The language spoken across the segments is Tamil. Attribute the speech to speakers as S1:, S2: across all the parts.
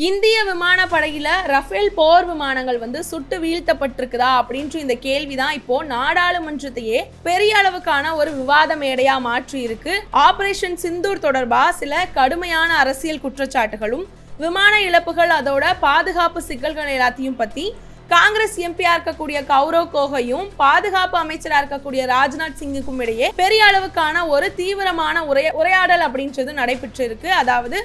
S1: இந்திய விமானப்படையில் ரஃபேல் போர் விமானங்கள் வந்து சுட்டு வீழ்த்தப்பட்டிருக்குதா அப்படின்ற இந்த கேள்விதான் இப்போ நாடாளுமன்றத்தையே பெரிய அளவுக்கான ஒரு விவாத மேடையா மாற்றி இருக்கு. ஆபரேஷன் சிந்தூர் தொடர்பா சில கடுமையான அரசியல் குற்றச்சாட்டுகளும் விமான இழப்புகள் அதோட பாதுகாப்பு சிக்கல்கள் எல்லாத்தையும் பத்தி காங்கிரஸ் எம்பியா இருக்கக்கூடிய கௌரவ் கோகையும் பாதுகாப்பு அமைச்சரா இருக்கக்கூடிய ராஜ்நாத் சிங்குக்கும் இடையே பெரிய அளவுக்கான ஒரு தீவிரமான உரைய உரையாடல் அப்படின்றது நடைபெற்று இருக்கு அதாவது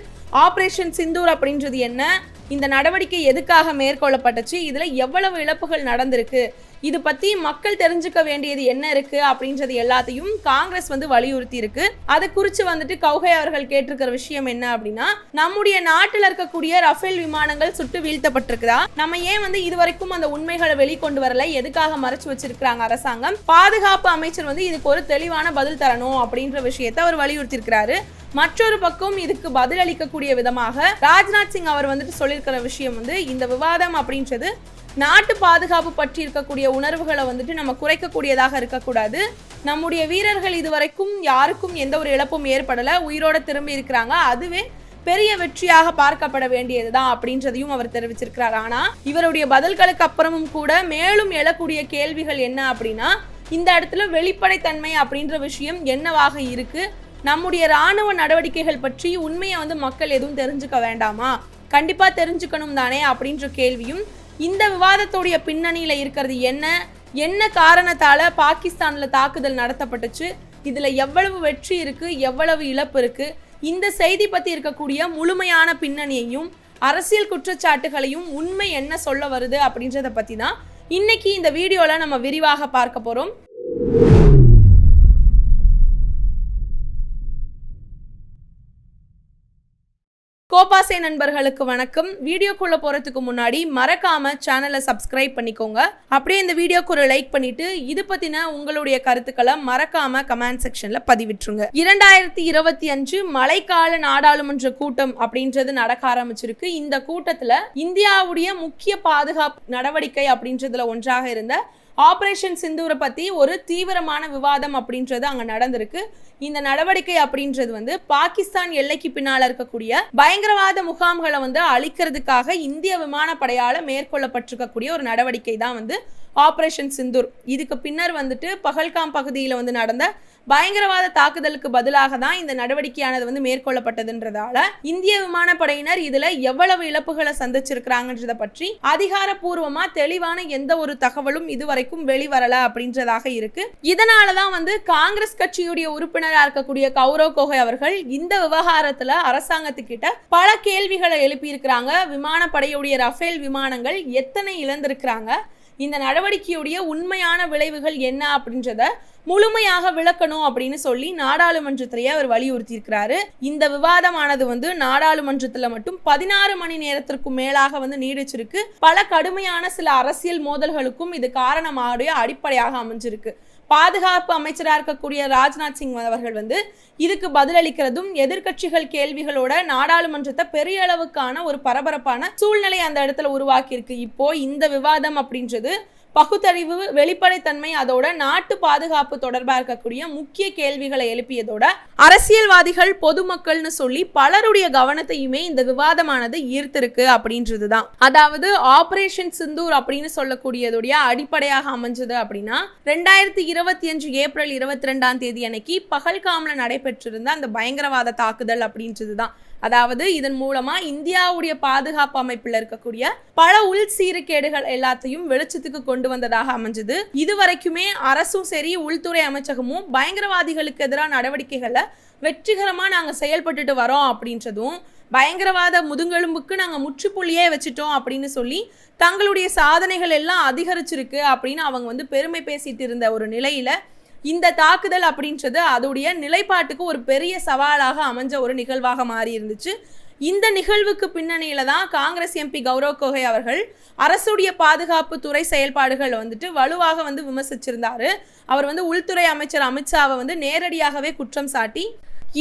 S1: ஆபரேஷன் சிந்தூர் அப்படின்றது என்ன? இந்த நடவடிக்கை எதுக்காக மேற்கொள்ளப்பட்டுச்சு? இதுல எவ்வளவு இழப்புகள் நடந்திருக்கு? இது பத்தி மக்கள் தெரிஞ்சுக்க வேண்டியது என்ன இருக்கு அப்படின்றது எல்லாத்தையும் காங்கிரஸ் வந்து வலியுறுத்தி இருக்கு அதை குறித்து வந்துட்டு கௌகை அவர்கள் கேட்டிருக்கிற விஷயம் என்ன அப்படின்னா நம்முடைய நாட்டில் இருக்கக்கூடிய ரஃபேல் விமானங்கள் சுட்டு வீழ்த்தப்பட்டிருக்குதா? நம்ம ஏன் வந்து இதுவரைக்கும் அந்த உண்மைகளை வெளிக்கொண்டு வரல? எதுக்காக மறைச்சு வச்சிருக்கிறாங்க அரசாங்கம்? பாதுகாப்பு அமைச்சர் வந்து இதுக்கு ஒரு தெளிவான பதில் தரணும் அப்படின்ற விஷயத்தை அவர் வலியுறுத்தி இருக்கிறாரு மற்றொரு பக்கம் இதுக்கு பதில் அளிக்கக்கூடிய விதமாக ராஜ்நாத் சிங் அவர் வந்துட்டு சொல்லியிருக்கிற விஷயம் வந்து இந்த விவாதம் அப்படின்றது நாட்டு பாதுகாப்பு பற்றி இருக்கக்கூடிய உணர்வுகளை வந்துட்டு நம்ம குறைக்கக்கூடியதாக இருக்கக்கூடாது. நம்முடைய வீரர்கள் இதுவரைக்கும் யாருக்கும் எந்த ஒரு இழப்பும் ஏற்படலை. உயிரோட திரும்பி இருக்கிறாங்க. அதுவே பெரிய வெற்றியாக பார்க்கப்பட வேண்டியதுதான் அப்படின்றதையும் அவர் தெரிவிச்சிருக்கிறார். ஆனா இவருடைய பதில்களுக்கு அப்புறமும் கூட மேலும் எழக்கூடிய கேள்விகள் என்ன அப்படின்னா இந்த இடத்துல வெளிப்படைத்தன்மை அப்படின்ற விஷயம் என்னவாக இருக்குது நம்முடைய ராணுவ நடவடிக்கைகள் பற்றி உண்மையை வந்து மக்கள் எதுவும் தெரிஞ்சுக்க வேண்டாமா? கண்டிப்பாக தெரிஞ்சுக்கணும் தானே அப்படின்ற கேள்வியும் இந்த விவாதத்துடைய பின்னணியில் இருக்கிறது என்ன? என்ன காரணத்தால் பாகிஸ்தானில் தாக்குதல் நடத்தப்பட்டுச்சு? இதில் எவ்வளவு வெற்றி இருக்கு? எவ்வளவு இழப்பு இருக்கு? இந்த செய்தி பற்றி இருக்கக்கூடிய முழுமையான பின்னணியையும் அரசியல் குற்றச்சாட்டுகளையும் உண்மை என்ன சொல்ல வருது அப்படின்றத பற்றி தான் இன்னைக்கு இந்த வீடியோவில் நம்ம விரிவாக பார்க்க போகிறோம் கோபாசை நண்பர்களுக்கு வணக்கம். வீடியோக்குள்ள போறதுக்கு முன்னாடி மறக்காம சேனலை சப்ஸ்கிரைப் பண்ணிக்கோங்க. அப்படியே இந்த வீடியோக்கு ஒரு லைக் பண்ணிட்டு இது பத்தின உங்களுடைய கருத்துக்களை மறக்காம கமெண்ட் செக்ஷன்ல பதிவிட்டுருங்க. இரண்டாயிரத்தி இருபத்தி அஞ்சு மழைக்கால நாடாளுமன்ற கூட்டம் அப்படின்றது நடக்க ஆரம்பிச்சிருக்கு. இந்த கூட்டத்துல இந்தியாவுடைய முக்கிய பாதுகாப்பு நடவடிக்கை அப்படின்றதுல ஒன்றாக இருந்த ஆபரேஷன் சிந்தூரை பத்தி ஒரு தீவிரமான விவாதம் அப்படின்றது அங்க நடந்திருக்கு. இந்த நடவடிக்கை அப்படின்றது வந்து பாகிஸ்தான் எல்லைக்கு பின்னால இருக்கக்கூடிய பயங்கரவாத முகாம்களை வந்து அழிக்கிறதுக்காக இந்திய விமானப்படையால மேற்கொள்ளப்பட்டிருக்கக்கூடிய ஒரு நடவடிக்கை தான் வந்து ஆப்ரேஷன் சிந்தூர் இதுக்கு பின்னர் வந்துட்டு பகல்காம் பகுதியில் வந்து நடந்த பயங்கரவாத தாக்குதலுக்கு பதிலாக தான் இந்த நடவடிக்கையானது வந்து மேற்கொள்ளப்பட்டதுன்றதால இந்திய விமானப்படையினர் இதுல எவ்வளவு இழப்புகளை சந்திச்சிருக்கிறாங்கன்றத பற்றி அதிகாரப்பூர்வமா தெளிவான எந்த ஒரு தகவலும் இதுவரைக்கும் வெளிவரல அப்படின்றதாக இருக்கு. இதனாலதான் வந்து காங்கிரஸ் கட்சியுடைய உறுப்பினர் இருக்கக்கூடிய கௌரவ் கோகை அவர்கள் இந்த விவகாரத்தில் அரசாங்கத்துக்கிட்ட பல கேள்விகளை எழுப்பியிருக்கிறாங்க. விமானப்படையுடைய ரஃபேல் விமானங்கள் எத்தனை இழந்திருக்கிறாங்க? இந்த நடவடிக்கையுடைய உண்மையான விளைவுகள் என்ன அப்படின்றத முழுமையாக விளக்கணும் அப்படின்னு சொல்லி நாடாளுமன்றத்திலேயே அவர் வலியுறுத்தி இருக்கிறாரு இந்த விவாதமானது வந்து நாடாளுமன்றத்தில் மட்டும் பதினாறு மணி நேரத்திற்கும் மேலாக வந்து நீடிச்சிருக்கு. பல கடுமையான சில அரசியல் மோதல்களுக்கும் இது காரணமாக அடிப்படையாக அமைஞ்சிருக்கு. பாதுகாப்பு அமைச்சராக இருக்கக்கூடிய ராஜ்நாத் சிங் அவர்கள் வந்து இதுக்கு பதிலளிக்கிறதும் எதிர்க்கட்சிகள் கேள்விகளோட நாடாளுமன்றத்தை பெரிய அளவுக்கான ஒரு பரபரப்பான சூழ்நிலை அந்த இடத்துல உருவாக்கியிருக்கு. இப்போ இந்த விவாதம் அப்படின்றது பகுத்தறிவு வெளிப்படைத்தன்மை அதோட நாட்டு பாதுகாப்பு தொடர்பாக இருக்கக்கூடிய முக்கிய கேள்விகளை எழுப்பியதோட அரசியல்வாதிகள் பொதுமக்கள்னு சொல்லி பலருடைய கவனத்தையுமே இந்த விவாதமானது ஈர்த்திருக்கு அப்படின்றது தான் அதாவது ஆபரேஷன் சிந்தூர் அப்படின்னு சொல்லக்கூடியதுடைய அடிப்படையாக அமைஞ்சது அப்படின்னா ரெண்டாயிரத்தி இருபத்தி அஞ்சு ஏப்ரல் இருபத்தி ரெண்டாம் தேதி அன்னைக்கு பகல்காமில் நடைபெற்றிருந்த அந்த பயங்கரவாத தாக்குதல் அப்படின்றது தான் அதாவது இதன் மூலமா இந்தியாவுடைய பாதுகாப்பு அமைப்பில் இருக்கக்கூடிய பல உள் சீர்கேடுகள் எல்லாத்தையும் வெளிச்சத்துக்கு கொண்டு வந்ததாக அமைஞ்சது. இதுவரைக்குமே அரசும் சரி உள்துறை அமைச்சகமும் பயங்கரவாதிகளுக்கு எதிரான நடவடிக்கைகளை வெற்றிகரமா நாங்க செயல்பட்டுட்டு வரோம் அப்படின்றதும் பயங்கரவாத முதுங்கெலும்புக்கு நாங்கள் முற்றுப்புள்ளியே வச்சுட்டோம் அப்படின்னு சொல்லி தங்களுடைய சாதனைகள் எல்லாம் அதிகரிச்சிருக்கு அப்படின்னு அவங்க வந்து பெருமை பேசிட்டு இருந்த ஒரு நிலையில இந்த தாக்குதல் அப்படின்றது அதோடைய நிலைப்பாட்டுக்கு ஒரு பெரிய சவாலாக அமைஞ்ச ஒரு நிகழ்வாக மாறி இருந்துச்சு. இந்த நிகழ்வுக்கு பின்னணியில தான் காங்கிரஸ் எம்பி கௌரவ் கோகை அவர்கள் அரசுடைய பாதுகாப்பு துறை செயல்பாடுகள் வந்துட்டு வலுவாக வந்து விமர்சிச்சிருந்தாரு. அவர் வந்து உள்துறை அமைச்சர் அமித்ஷாவை வந்து நேரடியாகவே குற்றம் சாட்டி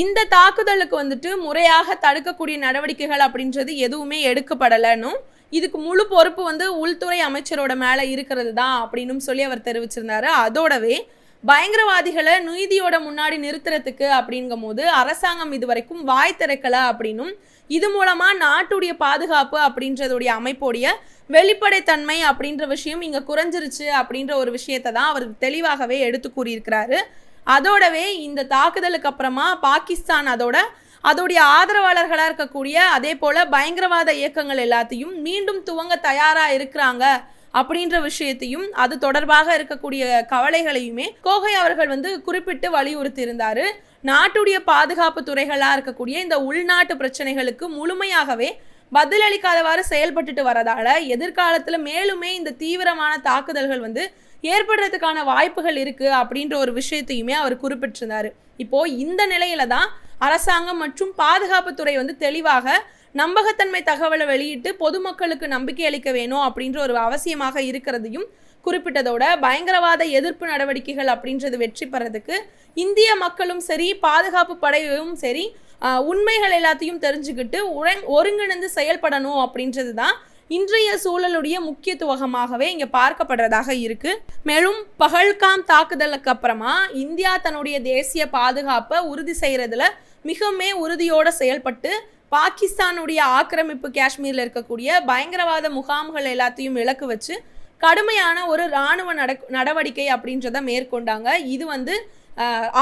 S1: இந்த தாக்குதலுக்கு வந்துட்டு முறையாக தடுக்கக்கூடிய நடவடிக்கைகள் அப்படின்றது எதுவுமே எடுக்கப்படலைன்னு இதுக்கு முழு பொறுப்பு வந்து உள்துறை அமைச்சரோட மேலே இருக்கிறது தான் அப்படின்னும் சொல்லி அவர் தெரிவிச்சிருந்தாரு. அதோடவே பயங்கரவாதிகளை நீதியோட முன்னாடி நிறுத்துறதுக்கு அப்படிங்கும் போது அரசாங்கம் இதுவரைக்கும் வாய் திறக்கல அப்படின்னும் இது மூலமா நாட்டுடைய பாதுகாப்பு அப்படின்றதுடைய அமைப்போடைய வெளிப்படைத்தன்மை அப்படின்ற விஷயம் இங்க குறைஞ்சிருச்சு அப்படின்ற ஒரு விஷயத்தை தான் அவர் தெளிவாகவே எடுத்து கூறியிருக்கிறாரு. அதோடவே இந்த தாக்குதலுக்கு அப்புறமா பாகிஸ்தான் அதோட அதோடைய ஆதரவாளர்களாக இருக்கக்கூடிய அதே போல பயங்கரவாத இயக்கங்கள் எல்லாத்தையும் மீண்டும் துவங்க தயாராக இருக்கிறாங்க அப்படின்ற விஷயத்தையும் அது தொடர்பாக இருக்கக்கூடிய கவலைகளையுமே கோகை அவர்கள் வந்து குறிப்பிட்டு வலியுறுத்தி இருந்தாரு நாட்டுடைய பாதுகாப்பு துறைகளாக இருக்கக்கூடிய இந்த உள்நாட்டு பிரச்சனைகளுக்கு முழுமையாகவே பதிலளிக்காதவாறு செயல்பட்டுட்டு வரதால எதிர்காலத்தில் மேலுமே இந்த தீவிரமான தாக்குதல்கள் வந்து ஏற்படுறதுக்கான வாய்ப்புகள் இருக்கு அப்படின்ற ஒரு விஷயத்தையுமே அவர் குறிப்பிட்டிருந்தாரு. இப்போ இந்த நிலையில தான் அரசாங்கம் மற்றும் பாதுகாப்புத்துறை வந்து தெளிவாக நம்பகத்தன்மை தகவலை வெளியிட்டு பொதுமக்களுக்கு நம்பிக்கை அளிக்க வேணும் அப்படின்ற ஒரு அவசியமாக இருக்கிறதையும் குறிப்பிட்டதோட பயங்கரவாத எதிர்ப்பு நடவடிக்கைகள் அப்படின்றது வெற்றி பெறதுக்கு இந்திய மக்களும் சரி பாதுகாப்பு படையும் சரி உண்மைகள் எல்லாத்தையும் தெரிஞ்சுக்கிட்டு உறங் ஒருங்கிணைந்து செயல்படணும் அப்படின்றது தான் இன்றைய சூழலுடைய முக்கியத்துவமாகவே இங்கே பார்க்கப்படுறதாக இருக்கு. மேலும் பகல்காம் தாக்குதலுக்கு அப்புறமா இந்தியா தன்னுடைய தேசிய பாதுகாப்பை உறுதி செய்கிறதுல மிகவுமே உறுதியோடு செயல்பட்டு பாகிஸ்தானுடைய ஆக்கிரமிப்பு காஷ்மீரில் இருக்கக்கூடிய பயங்கரவாத முகாம்கள் எல்லாத்தையும் இலக்கு வச்சு கடுமையான ஒரு இராணுவ நட நடவடிக்கை அப்படின்றத மேற்கொண்டாங்க. இது வந்து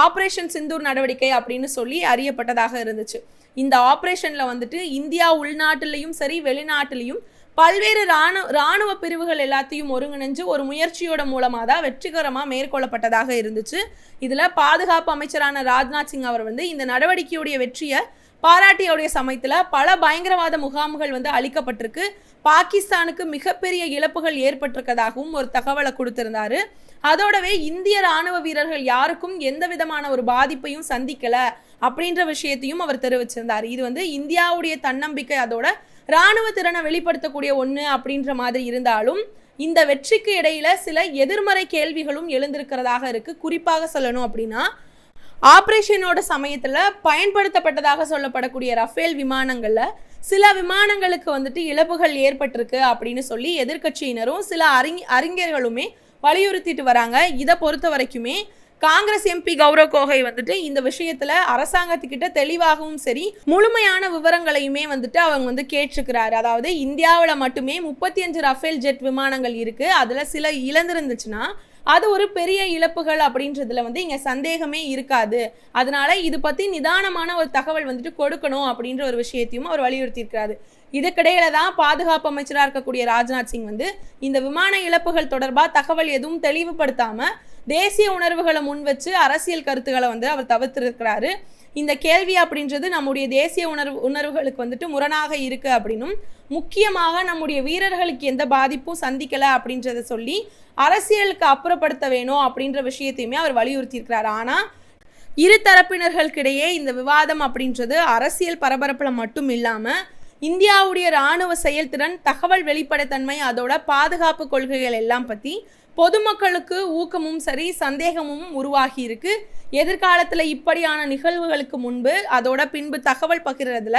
S1: ஆப்ரேஷன் சிந்தூர் நடவடிக்கை அப்படின்னு சொல்லி அறியப்பட்டதாக இருந்துச்சு. இந்த ஆப்ரேஷனில் வந்துட்டு இந்தியா உள்நாட்டிலையும் சரி வெளிநாட்டிலையும் பல்வேறு ராணுவ இராணுவ பிரிவுகள் எல்லாத்தையும் ஒருங்கிணைஞ்சு ஒரு முயற்சியோட மூலமாக தான் வெற்றிகரமாக மேற்கொள்ளப்பட்டதாக இருந்துச்சு. இதில் பாதுகாப்பு அமைச்சரான ராஜ்நாத் சிங் அவர் வந்து இந்த நடவடிக்கையுடைய வெற்றியை பாராட்டியோடைய சமயத்தில் பல பயங்கரவாத முகாம்கள் வந்து அளிக்கப்பட்டிருக்கு. பாகிஸ்தானுக்கு மிகப்பெரிய இழப்புகள் ஏற்பட்டிருக்கதாகவும் ஒரு தகவலை கொடுத்திருந்தாரு. அதோடவே இந்திய ராணுவ வீரர்கள் யாருக்கும் எந்த விதமான ஒரு பாதிப்பையும் சந்திக்கல அப்படின்ற விஷயத்தையும் அவர் தெரிவிச்சிருந்தார். இது வந்து இந்தியாவுடைய தன்னம்பிக்கை அதோட ராணுவ திறனை வெளிப்படுத்தக்கூடிய ஒன்று அப்படின்ற மாதிரி இருந்தாலும் இந்த வெற்றிக்கு இடையில சில எதிர்மறை கேள்விகளும் எழுந்திருக்கிறதாக இருக்கு. குறிப்பாக சொல்லணும் அப்படின்னா ஆப்ரேஷனோட சமயத்தில் பயன்படுத்தப்பட்டதாக சொல்லப்படக்கூடிய ரஃபேல் விமானங்களில் சில விமானங்களுக்கு வந்துட்டு இழப்புகள் ஏற்பட்டிருக்கு அப்படின்னு சொல்லி எதிர்க்கட்சியினரும் சில அறிஞ அறிஞர்களுமே வலியுறுத்திட்டு வராங்க. இதை பொறுத்த வரைக்குமே காங்கிரஸ் எம்பி கௌரவ் கோகை வந்துட்டு இந்த விஷயத்துல அரசாங்கத்துக்கிட்ட தெளிவாகவும் சரி முழுமையான விவரங்களையுமே வந்துட்டு அவங்க வந்து கேட்டிருக்கிறாரு. அதாவது இந்தியாவில் மட்டுமே முப்பத்தி அஞ்சு ரஃபேல் ஜெட் விமானங்கள் இருக்கு. அதுல சில இழந்திருந்துச்சுன்னா அது ஒரு பெரிய இழப்புகள் அப்படின்றதுல வந்து இங்க சந்தேகமே இருக்காது. அதனால இது பத்தி நிதானமான ஒரு தகவல் வந்துட்டு கொடுக்கணும் அப்படின்ற ஒரு விஷயத்தையும் அவர் வலியுறுத்தியிருக்கிறாரு. இதுக்கிடையில தான் பாதுகாப்பு அமைச்சராக இருக்கக்கூடிய ராஜ்நாத் சிங் வந்து இந்த விமான இழப்புகள் தொடர்பாக தகவல் எதுவும் தெளிவுபடுத்தாம தேசிய உணர்வுகளை முன் வச்சு அரசியல் கருத்துக்களை வந்து அவர் தவிர்த்திருக்கிறாரு. இந்த கேள்வி அப்படின்றது நம்முடைய தேசிய உணர்வு உணர்வுகளுக்கு வந்துட்டு முரணாக இருக்கு அப்படின்னும் முக்கியமாக நம்முடைய வீரர்களுக்கு எந்த பாதிப்பும் சந்திக்கலை அப்படின்றத சொல்லி அரசியலுக்கு அப்புறப்படுத்த வேணும் அப்படின்ற விஷயத்தையுமே அவர் வலியுறுத்தியிருக்கிறார். ஆனால் இரு தரப்பினர்களுக்கிடையே இந்த விவாதம் அப்படின்றது அரசியல் பரபரப்பில் மட்டும் இல்லாமல் இந்தியாவுடைய இராணுவ செயல்திறன் தகவல் வெளிப்படைத்தன்மை அதோட பாதுகாப்பு கொள்கைகள் எல்லாம் பற்றி பொதுமக்களுக்கு ஊக்கமும் சரி சந்தேகமும் உருவாகி இருக்கு எதிர்காலத்தில் இப்படியான நிகழ்வுகளுக்கு முன்பு அதோட பின்பு தகவல் பகிர்றதுல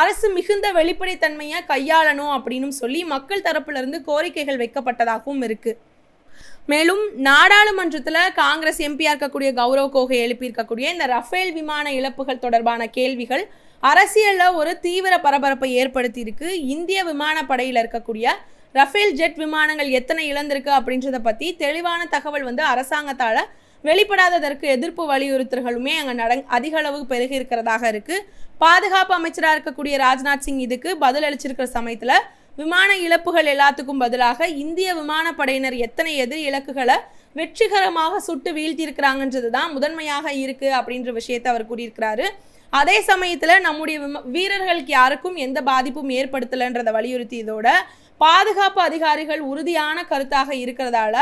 S1: அரசு மிகுந்த வெளிப்படைத்தன்மையை கையாளணும் அப்படின்னு சொல்லி மக்கள் தரப்பிலிருந்து கோரிக்கைகள் வைக்கப்பட்டதாகவும் இருக்கு. மேலும் நாடாளுமன்றத்தில் காங்கிரஸ் எம்பியாக இருக்கக்கூடிய கௌரவ் கோகை எழுப்பியிருக்கக்கூடிய இந்த ரஃபேல் விமான இழப்புகள் தொடர்பான கேள்விகள் அரசியலில் ஒரு தீவிர பரபரப்பை ஏற்படுத்தியிருக்கு. இந்திய விமானப்படையில் இருக்கக்கூடிய ரஃபேல் ஜெட் விமானங்கள் எத்தனை இழந்திருக்கு அப்படின்றத பற்றி தெளிவான தகவல் வந்து அரசாங்கத்தால் வெளிப்படாததற்கு எதிர்ப்பு வலியுறுத்தல்களுமே அங்கே நட அதிக அளவு பெருகி இருக்கிறதாக இருக்குது பாதுகாப்பு அமைச்சராக இருக்கக்கூடிய ராஜ்நாத் சிங் இதுக்கு பதில் அளிச்சிருக்கிற சமயத்தில் விமான இழப்புகள் எல்லாத்துக்கும் பதிலாக இந்திய விமானப்படையினர் எத்தனை எதிர் இலக்குகளை வெற்றிகரமாக சுட்டு வீழ்த்தியிருக்கிறாங்கன்றது தான் முதன்மையாக இருக்குது அப்படின்ற விஷயத்தை அவர் கூறியிருக்கிறாரு. அதே சமயத்தில் நம்முடைய வீரர்களுக்கு யாருக்கும் எந்த பாதிப்பும் ஏற்படுத்தலைன்றதை வலியுறுத்தியதோட பாதுகாப்பு அதிகாரிகள் உறுதியான கருத்தாக இருக்கிறதால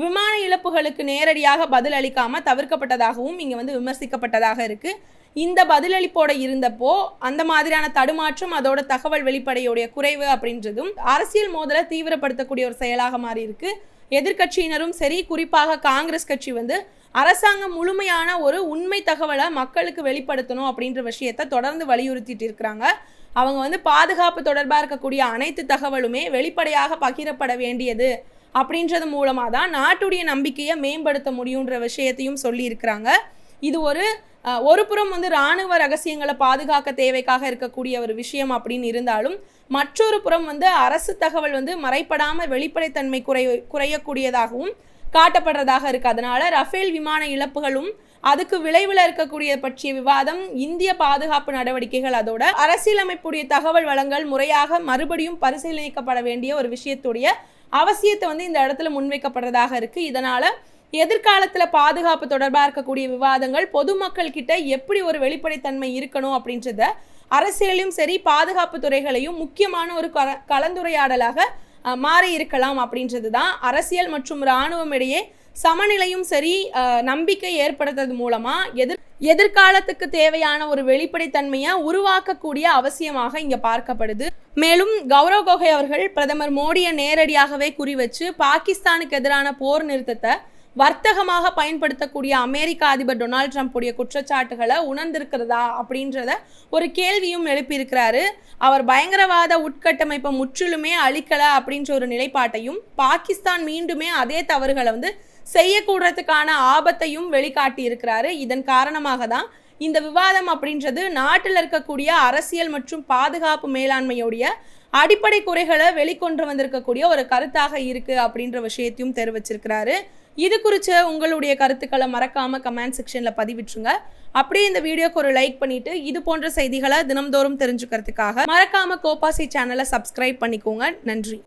S1: விமான இழப்புகளுக்கு நேரடியாக பதில் அளிக்காம தவிர்க்கப்பட்டதாகவும் இங்கே வந்து விமர்சிக்கப்பட்டதாக இருக்கு. இந்த பதிலளிப்போட இருந்தப்போ அந்த மாதிரியான தடுமாற்றம் அதோட தகவல் வெளிப்படையுடைய குறைவு அப்படின்றதும் அரசியல் மோதலை தீவிரப்படுத்தக்கூடிய ஒரு செயலாக மாறி இருக்கு. எதிர்க்கட்சியினரும் சரி குறிப்பாக காங்கிரஸ் கட்சி வந்து அரசாங்கம் முழுமையான ஒரு உண்மை தகவலை மக்களுக்கு வெளிப்படுத்தணும் அப்படின்ற விஷயத்தை தொடர்ந்து வலியுறுத்திட்டு இருக்கிறாங்க. அவங்க வந்து பாதுகாப்பு தொடர்பாக இருக்கக்கூடிய அனைத்து தகவலுமே வெளிப்படையாக பகிரப்பட வேண்டியது அப்படின்றது மூலமாக தான் நாட்டுடைய நம்பிக்கையை மேம்படுத்த முடியுன்ற விஷயத்தையும் சொல்லியிருக்கிறாங்க. இது ஒரு ஒரு புறம் வந்து இராணுவ ரகசியங்களை பாதுகாக்க தேவைக்காக இருக்கக்கூடிய ஒரு விஷயம் அப்படின்னு இருந்தாலும் மற்றொரு புறம் வந்து அரசு தகவல் வந்து மறைப்படாமல் வெளிப்படைத்தன்மை குறை குறையக்கூடியதாகவும் காட்டப்படுறதாக இருக்குது அதனால் ரஃபேல் விமான இழப்புகளும் அதுக்கு விளைவில் இருக்கக்கூடிய பற்றிய விவாதம் இந்திய பாதுகாப்பு நடவடிக்கைகள் அதோட அரசியலமைப்புடைய தகவல் வளங்கள் முறையாக மறுபடியும் பரிசீலனைக்கப்பட வேண்டிய ஒரு விஷயத்துடைய அவசியத்தை வந்து இந்த இடத்துல முன்வைக்கப்படுறதாக இருக்குது இதனால் எதிர்காலத்தில் பாதுகாப்பு தொடர்பாக இருக்கக்கூடிய விவாதங்கள் பொதுமக்கள் கிட்ட எப்படி ஒரு வெளிப்படைத்தன்மை இருக்கணும் அப்படின்றத அரசியலையும் சரி பாதுகாப்பு துறைகளையும் முக்கியமான ஒரு கல கலந்துரையாடலாக மாறி இருக்கலாம் அப்படின்றது தான் அரசியல் மற்றும் இராணுவம் இடையே சமநிலையும் சரி அஹ், நம்பிக்கை ஏற்படுத்துறது மூலமா எதிர் எதிர்காலத்துக்கு தேவையான ஒரு வெளிப்படைத்தன்மையை உருவாக்கக்கூடிய அவசியமாக இங்க பார்க்கப்படுது. மேலும் கௌரவ் கோகை அவர்கள் பிரதமர் மோடியை நேரடியாகவே குறிவச்சு பாகிஸ்தானுக்கு எதிரான போர் நிறுத்தத்தை வர்த்தகமாக பயன்படுத்தக்கூடிய அமெரிக்க அதிபர் டொனால்ட் ட்ரம்ப்புடைய குற்றச்சாட்டுகளை உணர்ந்திருக்கிறதா அப்படின்றத ஒரு கேள்வியும் எழுப்பியிருக்கிறாரு. அவர் பயங்கரவாத உட்கட்டமைப்பை முற்றிலுமே அழிக்கல அப்படின்ற ஒரு நிலைப்பாட்டையும் பாகிஸ்தான் மீண்டுமே அதே தவறுகளை வந்து செய்யக்கூடறதுக்கான ஆபத்தையும் வெளிக்காட்டி இருக்கிறாரு இதன் காரணமாக தான் இந்த விவாதம் அப்படின்றது நாட்டில் இருக்கக்கூடிய அரசியல் மற்றும் பாதுகாப்பு மேலாண்மையுடைய அடிப்படை குறைகளை வெளிக்கொண்டு வந்திருக்கக்கூடிய ஒரு கருத்தாக இருக்கு அப்படின்ற விஷயத்தையும் தெரிவிச்சிருக்கிறாரு. இது குறித்த உங்களுடைய கருத்துக்களை மறக்காமல் கமெண்ட் செக்ஷனில் பதிவிட்டுருங்க. அப்படியே இந்த வீடியோக்கு ஒரு லைக் பண்ணிட்டு இது போன்ற செய்திகளை தினம்தோறும் தெரிஞ்சுக்கிறதுக்காக மறக்காம கோபாசி சேனலை சப்ஸ்கிரைப் பண்ணிக்கோங்க. நன்றி.